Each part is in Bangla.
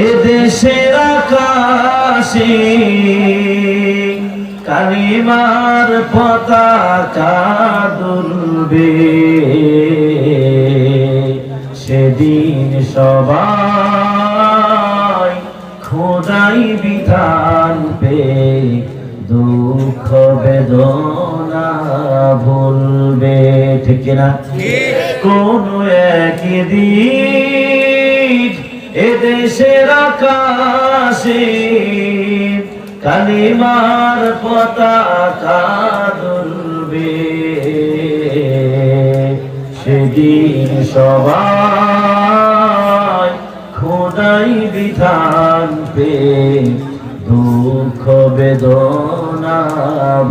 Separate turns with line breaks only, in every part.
এদেশের আকাশে কালিমার পতাকা দুলবে। সেদিন সবাই খোদাই বিধান পে দুঃখ বেদনা ভুলবে ঠিক না কোন একদিন এদেশের আকাশে কালিমার পতাকা দুলবে সেদিন সবাই খোদাই বিধান পে দুঃখ বেদনা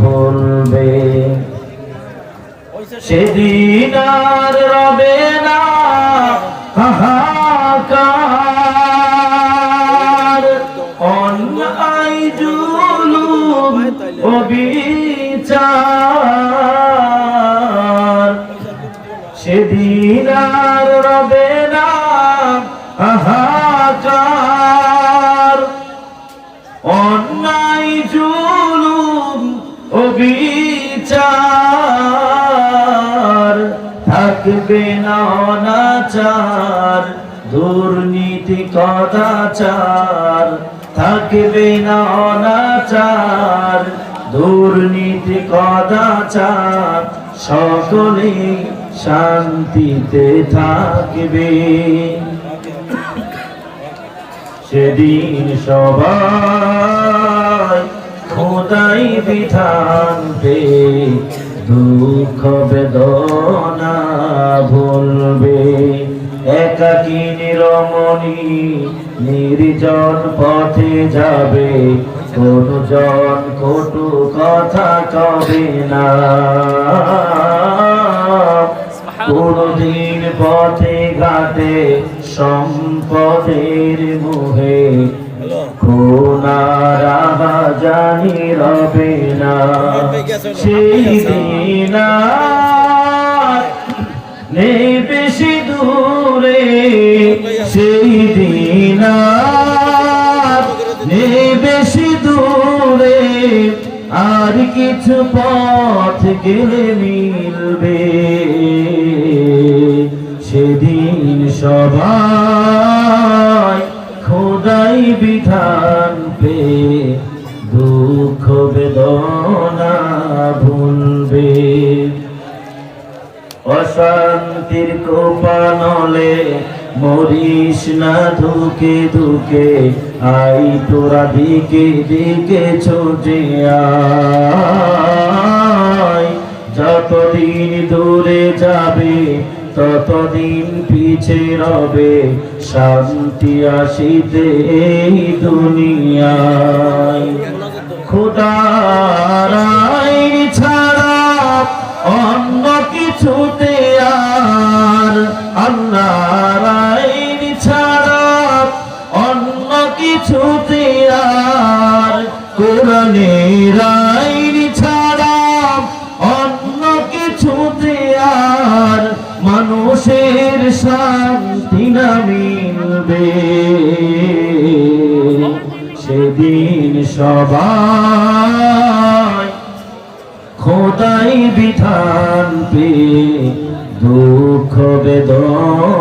ভুলবে। সেদিন আর রবে না ও সেদিন আর রবে না হাহাকার অন্যায়, জুলুম ও বিচার থাকবে না অনাচার, দুর্নীতি কদাচার। থাকবে না অনাচার দুর্নীতি কদাচার সকলে শান্তিতে থাকবে। সেদিন সবাই খোদাই বিধান পে দুঃখ বেদনা ভুলবে। একাকী নিরমণি নির্জন পথে যাবে কোন জন কটু কথা কবে না? কোনদিন পথে ঘাটে সম্পদের মুহে কোনারা জানি রবে না। সেই দিন নেই বেশি দূরে। আর কিছু পথ গেলে মিলবে। সেদিন সবাই খোদাই বিধান পে দুঃখ বেদনা ভুলবে। অশান্তির কোপানলে মরিস না ধুকে ধুকে, আই তোরা দিকে দিকে ছোটে যতদিন দূরে যাবে, ততদিন পিছে রবে, শান্তি আসিতে এই দুনিয়ায়। খোদার কিছুতে আর কোরআনের আইন ছাড়া অন্য কিছুতে আর মানুষের শান্তি না মিলবে। সেদিন সবাই খোদাই বিধান পে দুঃখ বেদনা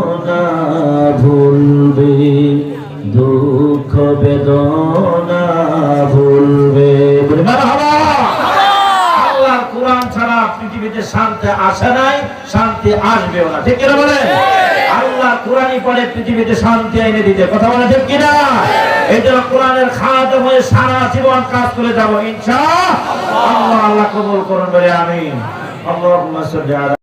পৃথিবীতে শান্তি আসে নাই শান্তি আসবেও না। ঠিক কিনা বলে আল্লাহ কোরআনই পরে পৃথিবীতে শান্তি এনে দিতে। কথা বলে ঠিক কিনা? এই জন্য কোরআনের খাওয়াতে হয়ে সারা জীবন কাজ করে যাব ইনশা আল্লাহ। আল্লাহ কবল করুন বলে আমি আল্লাহ